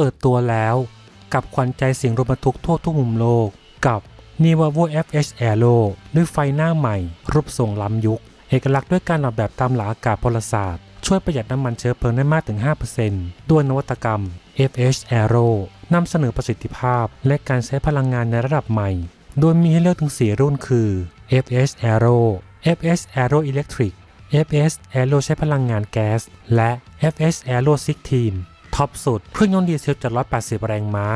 ปิดตัวแล้วกับขวัญใจเสียงรถบรรทุกทั่วทุกมุมโลก กับ n i v a v o FH Aero ด้วยไฟหน้าใหม่ รูปทรงล้ำยุค เอกลักษณ์ด้วยการออกแบบตามหลักอากาศพลศาสตร์ ช่วยประหยัดน้ำมันเชื้อเพลิงได้มากถึง 5%ด้วยนวัตกรรม FH Aero นำเสนอประสิทธิภาพ และการใช้พลังงานในระดับใหม่ โดยมีให้เลือกถึง 4 รุ่นคือ FH Aero FH Aero Electric FS Aero ใช้พลังงานแก๊ส และ FS Aero 6 Team ท็อปสุดเครื่องยนต์ดีเซล780 แรงม้า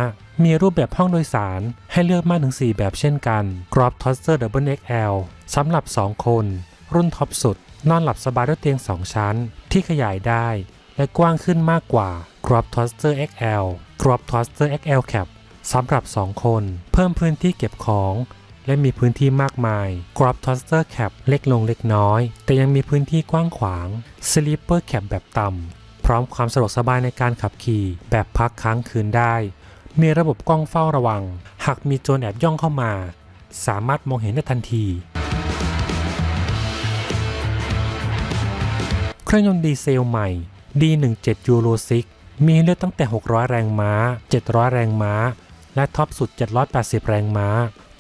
มีรูปแบบห้องโดยสารให้เลือกมากถึง 4 แบบเช่นกันกรอบทอสเตอร์ Double XL สำหรับ 2 คน รุ่นท็อปสุด นอนหลับสบายด้วยเตียง 2 ชั้น ที่ขยายได้ และกว้างขึ้นมากกว่ากรอบทอสเตอร์ XL กรอบทอสเตอร์ XL Cap สำหรับ 2 คน เพิ่มพื้นที่เก็บของ และมีพื้นที่มากมาย กรอบทอสเตอร์แคปเล็กลงเล็กน้อย แต่ยังมีพื้นที่กว้างขวางสลีปเปอร์แคปแบบต่ำ พร้อมความสะดวกสบายในการขับขี่แบบพักค้างคืนได้ มีระบบกล้องเฝ้าระวัง หากมีโจรแอบย่องเข้ามา สามารถมองเห็นได้ทันที เครื่องยนต์ดีเซลใหม่ D17 Euro 6 มีเลือกตั้งแต่ 600 แรงม้า 700 แรงม้า และท็อปสุด 780 แรงม้า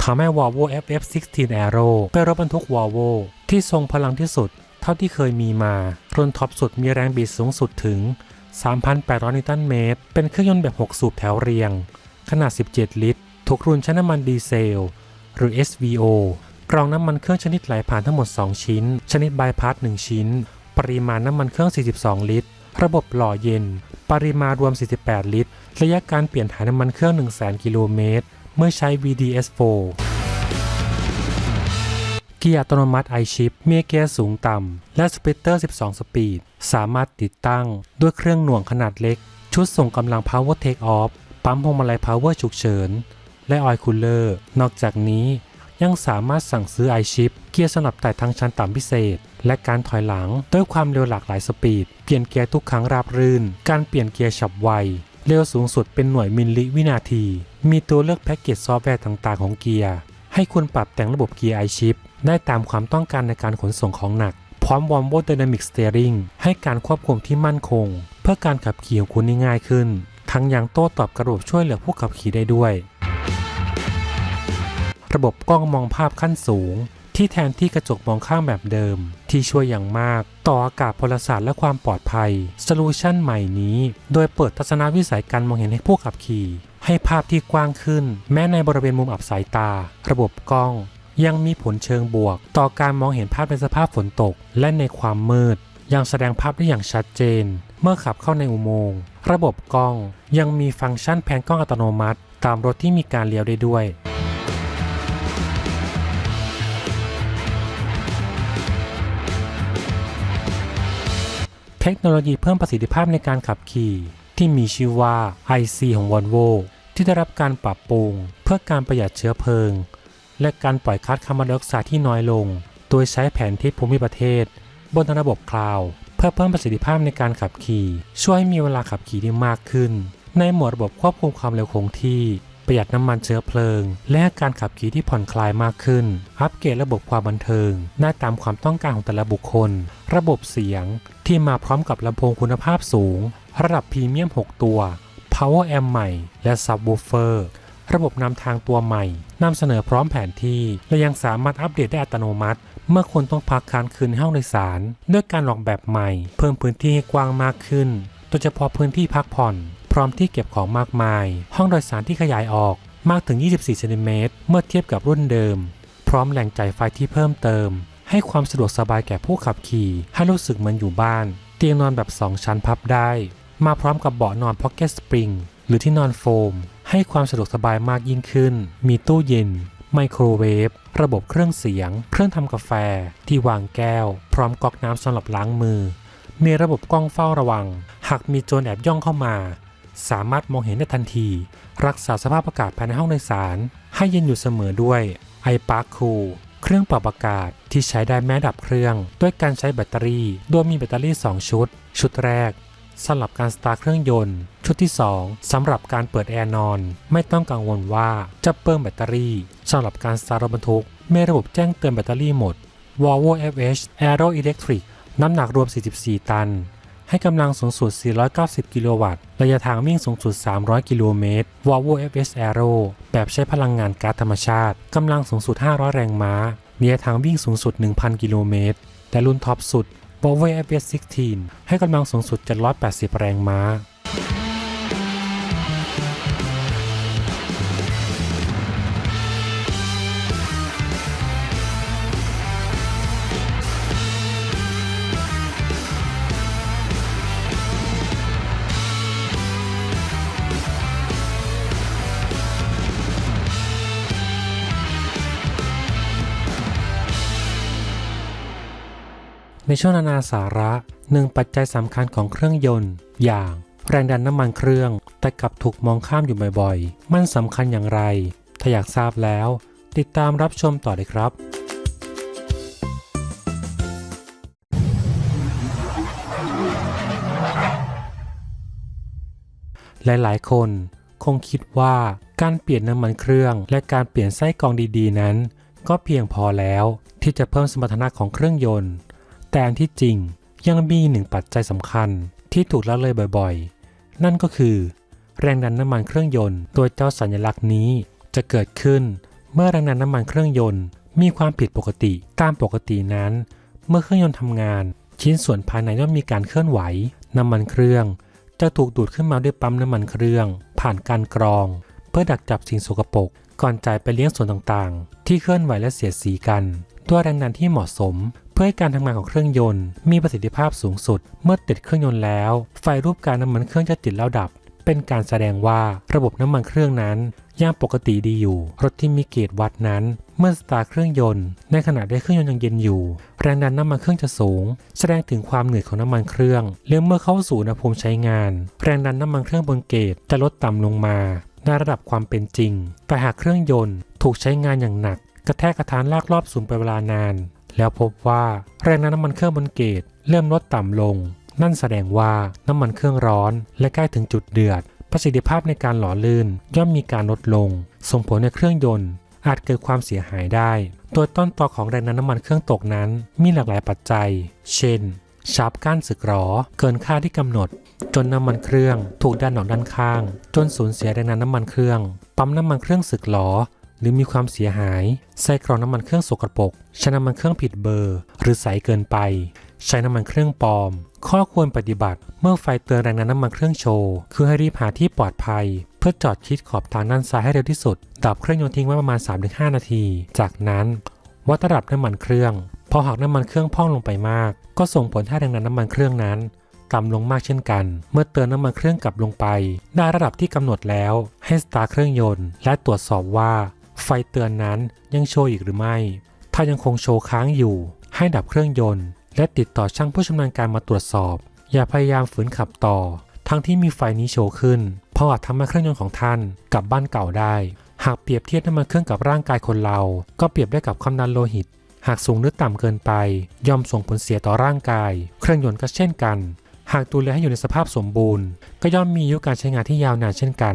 ทำให้ Volvo FF16 Aero เป็นรถบรรทุก Volvo ที่ทรงพลังที่สุด เท่าที่เคยมีมารุ่นท็อปสุดมีแรงบิดสูงสุดถึง 3,800 นิวตันเมตร เป็นเครื่องยนต์แบบ 6 สูบแถวเรียง ขนาด 17 ลิตร ทุกรุ่นใช้น้ำมันดีเซล หรือ SVO กรองน้ำมันเครื่องชนิดไหลผ่านทั้งหมด 2 ชิ้น ชนิดบายพาส1ชิ้น ปริมาณน้ำมันเครื่อง 42 ลิตร ระบบหล่อเย็น ปริมาณรวม 48 ลิตร ระยะการเปลี่ยนถ่ายน้ำมันเครื่อง 100,000 กิโลเมตร เมื่อใช้ VDS4 เกียร์อัตโนมัติ iShift มีเกียร์สูงต่ำ และสปริตเตอร์ 12 สปีด สามารถติดตั้งด้วยเครื่องหน่วงขนาดเล็ก ชุดส่งกำลัง Power Take Off ปั๊มพวงมาลัย Power ฉุกเฉิน และออยล์คูลเลอร์ นอกจากนี้ยังสามารถสั่งซื้อ iShift เกียร์สำหรับไต่ทางชันต่ำพิเศษ และการถอยหลังด้วยความเร็วหลากหลายสปีด เปลี่ยนเกียร์ทุกครั้งราบรื่น การเปลี่ยนเกียร์ฉับไว เร็วสูงสุดเป็นหน่วยมิลลิวินาที มีตัวเลือกแพ็กเกจซอฟต์แวร์ต่างๆ ของเกียร์ ให้คุณปรับแต่งระบบเกียร์ iShift ได้ตามความต้องการในการขนส่งของหนัก พร้อม Volvo Dynamic Steering ให้การควบคุมที่มั่นคง เพื่อการขับขี่ของคุณได้ง่ายขึ้น ทั้งยังโต้ตอบกระบบช่วยเหลือผู้ขับขี่ได้ด้วย ระบบกล้องมองภาพขั้นสูง ที่แทนที่กระจกมองข้างแบบเดิม ที่ช่วยอย่างมาก ต่ออากาศพลศาสตร์และความปลอดภัยโซลูชันใหม่นี้ โดยเปิดทัศนวิสัยการมองเห็นให้ผู้ขับขี่ให้ภาพที่กว้างขึ้น แม้ในบริเวณมุมอับสายตา ระบบกล้อง ยังมีผลเชิงบวก ต่อการมองเห็นภาพในสภาพฝนตก และในความมืด ยังแสดงภาพได้อย่างชัดเจน เมื่อขับเข้าในอุโมงค์ระบบกล้องยังมีฟังก์ชันแผนกล้องอัตโนมัติ ตามรถที่มีการเลี้ยวได้ด้วยเทคโนโลยีเพิ่มประสิทธิภาพในการขับขี่ที่มีชื่อว่า IC ของ Volvo ที่ได้รับการปรับปรุงเพื่อการประหยัดเชื้อเพลิง และการปล่อยก๊าซคาร์บอนไดออกไซด์ที่น้อยลง โดยใช้แผนที่ภูมิประเทศ บนระบบคลาวด์เพื่อเพิ่มประสิทธิภาพในการขับขี่ ช่วยให้มีเวลาขับขี่ได้มากขึ้น ในหมวดระบบควบคุมความเร็วคงที่ ประหยัดน้ำมันเชื้อเพลิง และการขับขี่ที่ผ่อนคลายมากขึ้น อัปเกรดระบบความบันเทิงได้ตามความต้องการของแต่ละบุคคล ระบบเสียงที่มาพร้อมกับลำโพงคุณภาพสูง ระดับพรีเมียม 6 ตัว Power Amp ใหม่ และ Subwoofer ร ระบบนำทางตัวใหม่นำเสนอพร้อมแผนที่ และยังสามารถอัปเดตได้อัตโนมัติ เมื่อคนต้องพักค้างคืนในห้องโดยสาร ด้วยการออกแบบใหม่ เพิ่มพื้นที่ให้กว้างมากขึ้นโดยเฉพาะพื้นที่พักผ่อน พร้อมที่เก็บของมากมาย ห้องโดยสารที่ขยายออกมากถึง 24 เซนติเมตรเมื่อเทียบกับรุ่นเดิม พร้อมแหล่งจ่ายไฟที่เพิ่มเติม ให้ความสะดวกสบายแก่ผู้ขับขี่ ให้รู้สึกเหมือนอยู่บ้าน เตียงนอนแบบ 2 ชั้นพับได้ มาพร้อมกับเบาะนอนพ็อกเก็ตสปริงหรือที่นอนโฟม ให้ความสะดวกสบายมากยิ่งขึ้น มีตู้เย็น ไมโครเวฟ ระบบเครื่องเสียง เครื่องทำกาแฟ ที่วางแก้ว พร้อมก๊อกน้ำสำหรับล้างมือ มีระบบกล้องเฝ้าระวัง หากมีโจรแอบย่องเข้ามา สามารถมองเห็นได้ทันที รักษาสภาพอากาศภายในห้องโดยสาร ให้เย็นอยู่เสมอด้วย iPark Cool เครื่องปรับอากาศที่ใช้ได้แม้ดับเครื่อง ด้วยการใช้แบตเตอรี่ โดยมีแบตเตอรี่ 2 ชุด ชุดแรก สำหรับการสตาร์เครื่องยนต์ ชุดที่ 2สำหรับการเปิดแอร์นอน ไม่ต้องกังวลว่าจะเพิ่มแบตเตอรี่สำหรับการสตาร์รถบรรทุกมีระบบแจ้งเตือนแบตเตอรี่หมด Volvo FH Aero Electric น้ำหนักรวม 44 ตัน ให้กำลังสูงสุด 490 กิโลวัตต์ ระยะทางวิ่งสูงสุด 300 กิโลเมตร Volvo FS Aero แบบใช้พลังงานก๊าซธรรมชาติ กำลังสูงสุด 500 แรงม้าระยะทางวิ่งสูงสุด 1,000 กิโลเมตรและรุ่นท็อปสุด Volvo FS 16 ให้กำลังสูงสุด 780 แรงม้า ในช่วงนานาสาระหนึ่งปัจจัยสำคัญของเครื่องยนต์ อย่างแรงดันน้ำมันเครื่อง แต่กลับถูกมองข้ามอยู่บ่อยๆ มันสำคัญอย่างไร ถ้าอยากทราบแล้ว ติดตามรับชมต่อเลยครับ หลายๆ คนคงคิดว่าการเปลี่ยนน้ำมันเครื่อง และการเปลี่ยนไส้กรองดีๆนั้น ก็เพียงพอแล้วที่จะเพิ่มสมรรถนะของเครื่องยนต์ แต่อันที่จริงยังมีหนึ่งปัจจัยสำคัญที่ถูกละเลยบ่อยๆ นั่นก็คือ แรงดันน้ำมันเครื่องยนต์ โดยเจ้าสัญลักษณ์นี้จะเกิดขึ้นเมื่อแรงดันน้ำมันเครื่องยนต์ มีความผิดปกติตามปกตินั้น เมื่อเครื่องยนต์ทำงาน ชิ้นส่วนภายในย่อมมีการเคลื่อนไหว น้ำมันเครื่อง จะถูกดูดขึ้นมาด้วยปั๊มน้ำมันเครื่อง ผ่านการกรอง เพื่อดักจับสิ่งสกปรกก่อนจ่ายไปเลี้ยงส่วนต่างๆ ที่เคลื่อนไหวและเสียดสีกัน ด้วยแรงดันที่เหมาะสม เพื่อให้การทำงานของเครื่องยนต์ มีประสิทธิภาพสูงสุด เมื่อติดเครื่องยนต์แล้ว ไฟรูปการน้ำมันเครื่องจะติดแล้วดับ เป็นการแสดงว่าระบบน้ำมันเครื่องนั้นยังปกติดีอยู่ รถที่มีเกจวัดนั้น เมื่อสตาร์เครื่องยนต์ ในขณะที่เครื่องยนต์ยังเย็นอยู่ แรงดันน้ำมันเครื่องจะสูง แสดงถึงความเหนื่อยของน้ำมันเครื่องและเมื่อเข้าสู่อุณหภูมิใช้งาน แรงดันน้ำมันเครื่องบนเกจจะลดต่ำลงมาในระดับความเป็นจริง แต่หากเครื่องยนต์ถูกใช้งานอย่างหนัก กระแทกกระทานลากรอบสูงเป็นเวลานาน แล้วพบว่าแรงดันน้ำมันเครื่องบนเกจเริ่มลดต่ำลง นั่นแสดงว่าน้ำมันเครื่องร้อน และใกล้ถึงจุดเดือด ประสิทธิภาพในการหล่อลื่นย่อมมีการลดลง ส่งผลในเครื่องยนต์ อาจเกิดความเสียหายได้โดยต้นตอของแรงดันน้ำมันเครื่องตกนั้น มีหลากหลายปัจจัย เช่นชาร์ปก้านสึกหรอ เกินค่าที่กำหนด จนน้ำมันเครื่อง ถูกดันออกด้านข้าง จนสูญเสียแรงดันน้ำมันเครื่อง ปั๊มน้ำมันเครื่องสึกหรอ หรือมีความเสียหาย ใส่กรองน้ำมันเครื่องสกปรกใช้น้ำมันเครื่องผิดเบอร์ หรือใสเกินไป ใช้น้ำมันเครื่องปลอม ข้อควรปฏิบัติ เมื่อไฟเตือนแรงดันน้ำมันเครื่องโชว์ คือให้รีบหาที่ปลอดภัย เพื่อจอดชิดขอบทางด้านซ้ายให้เร็วที่สุด ดับเครื่องยนต์ทิ้งไว้ประมาณ 3-5 นาที จากนั้นวัดระดับน้ำมันเครื่อง พอหากน้ำมันเครื่องพ่องลงไปมาก ก็ส่งผลให้แรงดันน้ำมันเครื่องนั้นต่ำลงมากเช่นกัน เมื่อเติมน้ำมันเครื่องกลับลงไป ได้ระดับที่กำหนดแล้ว ให้สตาร์ทเครื่องยนต์ และตรวจสอบว่า ไฟเตือนนั้นยังโชว์อีกหรือไม่ ถ้ายังคงโชว์ค้างอยู่ ให้ดับเครื่องยนต์ และติดต่อช่างผู้ชำนาญการมาตรวจสอบ อย่าพยายามฝืนขับต่อ ทั้งที่มีไฟนี้โชว์ขึ้น เพราะอาจทำให้เครื่องยนต์ของท่านกลับบ้านเก่าได้ หากเปรียบเทียบน้ำมันเครื่องกับร่างกายคนเรา ก็เปรียบได้กับความดันโลหิต หากสูงหรือต่ำเกินไป ย่อมส่งผลเสียต่อร่างกาย เครื่องยนต์ก็เช่นกัน หากดูแลให้อยู่ในสภาพสมบูรณ์ ก็ย่อมมีอายุการใช้งานที่ยาวนานเช่นกัน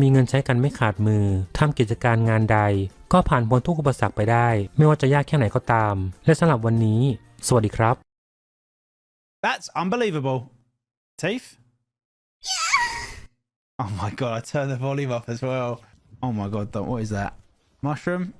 มีเงินใช้กันไม่ขาดมือทำกิจการงานใด ก็ผ่านพ้นทุกอุปสรรคไปได้ ไม่ว่าจะยากแค่ไหนก็ตาม และสำหรับวันนี้ สวัสดีครับ That's unbelievable. Teeth? Oh my god, I turned the volume off as well. Oh my god, Don, what is that? Mushroom?